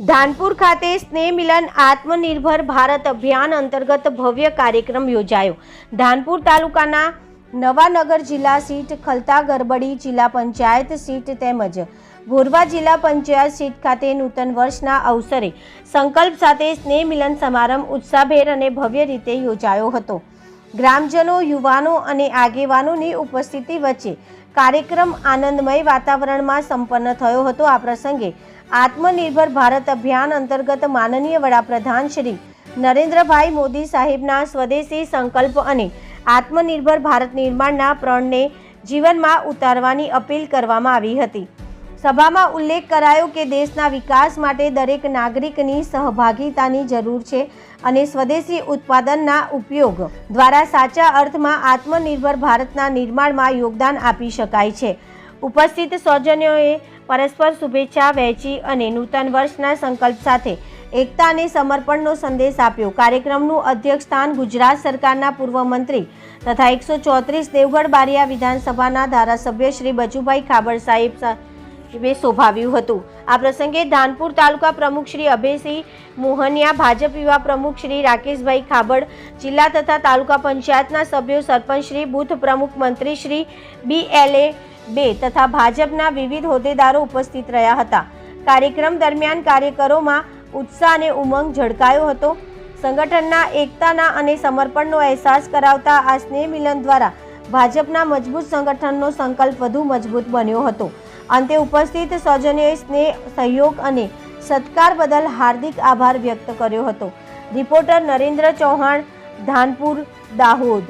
ધાનપુર ખાતે સ્નેહ મિલન આત્મનિર્ભર ભારત અભિયાન અંતર્ગત ભવ્ય કાર્યક્રમ યોજાયો. ધાનપુર તાલુકાના નવાનગર જિલ્લા સીટ ખલતા ગરબડી જિલ્લા પંચાયત સીટ તેમજ ગોરવા જિલ્લા પંચાયત સીટ ખાતે નૂતન વર્ષના અવસરે સંકલ્પ સાથે સ્નેહ મિલન સમારંભ ઉત્સાહભેર અને ભવ્ય રીતે યોજાયો હતો. ગ્રામજનો, યુવાનો અને આગેવાનોની ઉપસ્થિતિ વચ્ચે કાર્યક્રમ આનંદમય વાતાવરણમાં સંપન્ન થયો હતો. આ પ્રસંગે આત્મનિર્ભર ભારત અભિયાન અંતર્ગત માનનીય વડાપ્રધાન શ્રી નરેન્દ્રભાઈ મોદી સાહેબના સ્વદેશી સંકલ્પ અને આત્મનિર્ભર ભારત નિર્માણના પ્રણને જીવનમાં ઉતારવાની અપીલ કરવામાં આવી હતી. સભામાં ઉલ્લેખ કરાયો કે દેશના વિકાસ માટે દરેક નાગરિકની સહભાગિતાની જરૂર છે અને સ્વદેશી ઉત્પાદનના ઉપયોગ દ્વારા સાચા અર્થમાં આત્મનિર્ભર ભારતના નિર્માણમાં યોગદાન આપી શકાય છે. ઉપસ્થિત સૌજન્યોએ પરસ્પર શુભેચ્છા વહેંચી અને નૂતન વર્ષના સંકલ્પ સાથે એકતા અને સમર્પણનો સંદેશ આપ્યો. કાર્યક્રમનું અધ્યક્ષસ્થાન ગુજરાત સરકારના પૂર્વ મંત્રી તથા એકસો ચોત્રીસ દેવગઢ બારિયા વિધાનસભાના ધારાસભ્ય શ્રી બચુભાઈ ખાબડ સાહેબ સાહેબે શોભાવ્યું હતું. આ પ્રસંગે ધાનપુર તાલુકા પ્રમુખ શ્રી અભયસિંહ મોહનિયા, ભાજપ યુવા પ્રમુખ શ્રી રાકેશભાઈ ખાબડ, જિલ્લા તથા તાલુકા પંચાયતના સભ્યો, સરપંચ શ્રી, બુથ પ્રમુખ મંત્રી શ્રી બી એલ એ બે તથા ભાજપના વિવિધ હોદ્દેદારો ઉપસ્થિત રહ્યા હતા. કાર્યક્રમ દરમિયાન કાર્યકરોમાં ઉત્સાહ અને ઉમંગ ઝળકાયો હતો. સંગઠનના એકતાના અને સમર્પણનો અહેસાસ કરાવતા આ સ્નેહ મિલન દ્વારા ભાજપના મજબૂત સંગઠનનો સંકલ્પ વધુ મજબૂત બન્યો હતો. અંતે ઉપસ્થિત સૌજન્યએ સ્નેહ, સહયોગ અને સત્કાર બદલ હાર્દિક આભાર વ્યક્ત કર્યો હતો. રિપોર્ટર નરેન્દ્ર ચૌહાણ, ધાનપુર, દાહોદ.